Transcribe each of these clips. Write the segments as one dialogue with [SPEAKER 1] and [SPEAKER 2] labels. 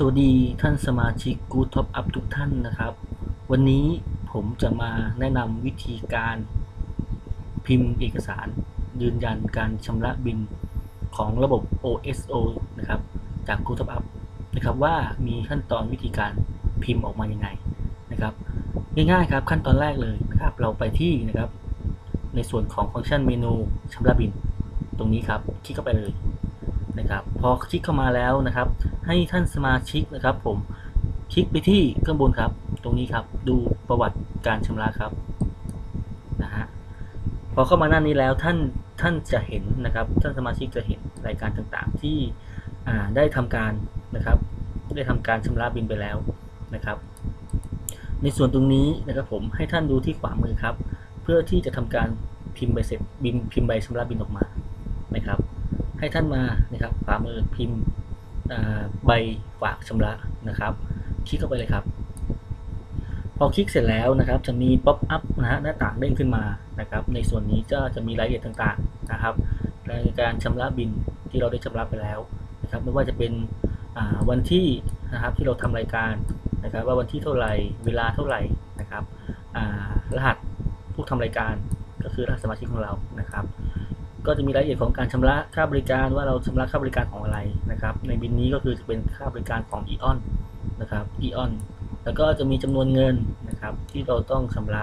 [SPEAKER 1] สวัสดีท่านสมาชิก Good Top Up ทุกท่านนะครับ วันนี้ผมจะมาแนะนำวิธีการพิมพ์เอกสาร ยืนยันการชำระบินของระบบ OSO นะครับจาก Good Top Up นะครับว่ามีขั้นตอนวิธีการพิมพ์ออกมายังไงนะครับง่ายๆครับขั้นตอนแรกเลยนะครับเราไปที่นะครับ ในส่วนของฟังก์ชันเมนูชำระบิน ตรงนี้ครับคลิกเข้าไปเลย นะครับ พอคลิกเข้ามาแล้วนะครับ ให้ท่านสมาชิกนะครับ ผมคลิกไปที่ข้างบนครับ ตรงนี้ครับ ดูประวัติการชำระครับนะฮะพอเข้ามาหน้านี้แล้วท่านท่านจะเห็นนะครับ ท่านสมาชิกจะเห็นรายการต่างๆ ที่ได้ทำการนะครับ ได้ทำการชำระบินไปแล้วนะครับ ในส่วนตรงนี้นะครับผมให้ท่านดูที่ขวามือครับ เพื่อที่จะทำการพิมพ์ใบเสร็จบินพิมพ์ใบชำระบินออกมานะครับ ให้ท่านมานะครับขวามือพิมพ์ใบฝากชำระนะครับ คลิกเข้าไปเลยครับ พอคลิกเสร็จแล้วนะครับ จะมีป๊อปอัพนะฮะหน้าต่างเด้งขึ้นมานะครับ ในส่วนนี้จะจะมีรายละเอียดต่างๆนะครับในการชำระบินที่เราได้ชำระไปแล้วนะครับ ไม่ว่าจะเป็นวันที่นะครับที่เราทำรายการนะครับ ว่าวันที่เท่าไหร่เวลาเท่าไหร่นะครับรหัสผู้ทำรายการก็คือรหัสสมาชิกของเรานะครับ ก็จะมีรายละเอียดของการชำระค่าบริการว่าเราชำระค่าบริการของอะไรนะครับ ในบินนี้ก็คือจะเป็นค่าบริการของ e on นนะครับ e on แล้วก็จะมีจำนวนเงินนะครับที่เราต้องชำระ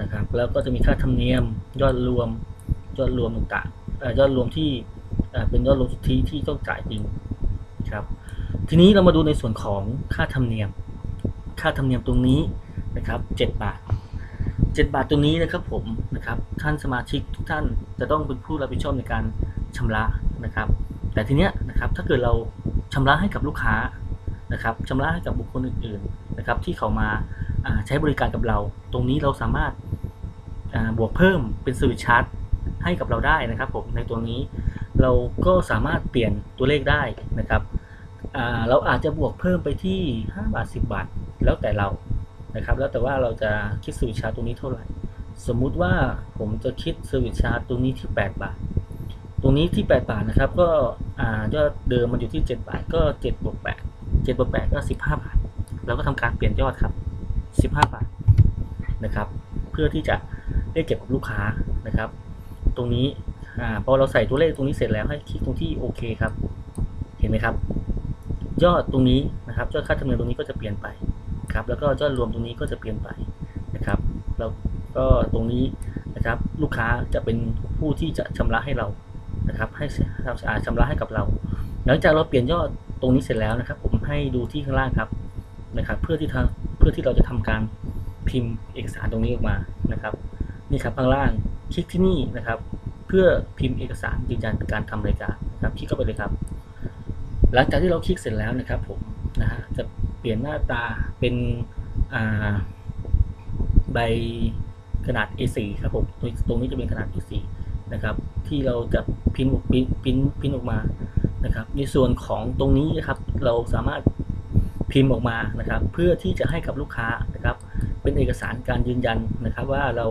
[SPEAKER 1] นะครับ แล้วก็จะมีค่าธรรมเนียมยอดรวมยอดรวมต่างๆยอดรวมที่เป็นยอดรวมสุทธิที่ต้องจ่ายจริงครับ ทีนี้เรามาดูในส่วนของค่าธรรมเนียม ค่าธรรมเนียมตรงนี้นะครับ 7 บาท 7 บาทตรงนี้นะครับผมนะครับท่านสมาชิกทุกท่านจะต้องเป็นผู้รับผิดชอบในการชำระนะครับ แต่ทีเนี้ยนะครับถ้าเกิดเราชำระให้กับลูกค้านะครับชำระให้กับบุคคลอื่นๆนะครับที่เขามาใช้บริการกับเรา ตรงนี้เราสามารถบวกเพิ่มเป็นสวิตชาร์จให้กับเราได้นะครับผมในตัวนี้เราก็สามารถเปลี่ยนตัวเลขได้นะครับเราอาจจะบวกเพิ่มไปที่ 5 บาท 10 บาท แล้วแต่เรา นะครับ แล้วแต่ว่าเราจะคิดสวิตชาร์จตรงนี้เท่าไหร่ สมมุติว่าผมจะคิดสวิตชาร์จตรงนี้ที่ 8 บาท ตรงนี้ที่ 8 บาทนะครับ ก็ยอดเดิมมันอยู่ที่ 7 บาท ก็7บวก8 7บวก8ก็ 15 บาท เราก็ทำการเปลี่ยนยอดครับ 15 บาทนะครับ เพื่อที่จะได้เก็บกับลูกค้านะครับ ตรงนี้อพอเราใส่ตัวเลขตรงนี้เสร็จแล้วให้คลิกตรงที่โอเคครับ เห็นไหมครับ ยอดตรงนี้นะครับยอดค่าธรรมเนียมตรงนี้ก็จะเปลี่ยนไป ครับ แล้วก็ยอดรวมตรงนี้ก็จะเปลี่ยนไปนะครับ แล้วก็ตรงนี้นะครับลูกค้าจะเป็นผู้ที่จะชำระให้เรานะครับ ให้สะอาดชำระให้กับเรา หลังจากเราเปลี่ยนยอดตรงนี้เสร็จแล้วนะครับ ผมให้ดูที่ข้างล่างครับนะครับ เพื่อที่ทเพื่อที่เราจะทำการพิมพ์เอกสารตรงนี้ออกมานะครับ นี่ครับข้างล่างคลิกที่นี่นะครับ เพื่อพิมพ์เอกสารยืนยันการทำรายการนะครับ คลิกเข้าไปเลยครับ หลังจากที่เราคลิกเสร็จแล้วนะครับ ผมนะฮะจะ เปลี่ยนหน้าตาเป็นใบขนาด A4 ครับผมตรงนี้จะเป็นขนาด A4 นะครับ ที่เราจะพิมพ์พิมพ์พิมพ์พิมพ์ออกมานะครับ ในส่วนของตรงนี้นะครับ เราสามารถพิมพ์ออกมานะครับ เพื่อที่จะให้กับลูกค้านะครับ เป็นเอกสารการยืนยันนะครับ ว่าเรา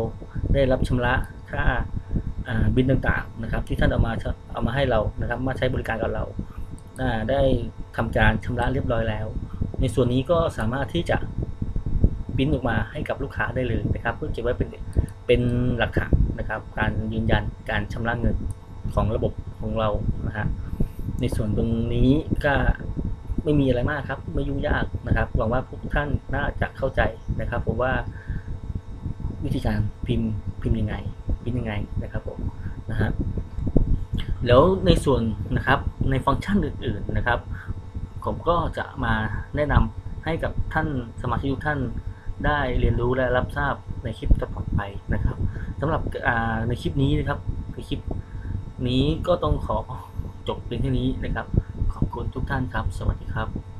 [SPEAKER 1] ได้รับชำระค่าบินต่างๆนะครับ ที่ท่านเอามาเอามาให้เรานะครับ มาใช้บริการกับเราได้ทำการชำระเรียบร้อยแล้ว ในส่วนนี้ก็สามารถที่จะพิมพ์ออกมาให้กับลูกค้าได้เลยนะครับ เพื่อเก็บไว้เป็นเป็นหลักฐานนะครับ การยืนยันการชำระเงินของระบบของเรานะฮะในส่วนตรงนี้ก็ไม่มีอะไรมากครับไม่ยุ่งยากนะครับหวังว่าทุกท่านน่าจะเข้าใจนะครับผมว่าวิธีการพิมพ์พิมพ์ยังไงพิมพ์ยังไงนะครับผมนะฮะแล้วในส่วนนะครับในฟังก์ชันอื่น ๆนะครับ ผมก็จะมาแนะนำให้กับท่านสมาชิกทุกท่านได้เรียนรู้และรับทราบในคลิปต่อไปนะครับสำหรับในคลิปนี้นะครับในคลิปนี้ก็ต้องขอจบเพียงเท่านี้นะครับ ขอบคุณทุกท่านครับ สวัสดีครับ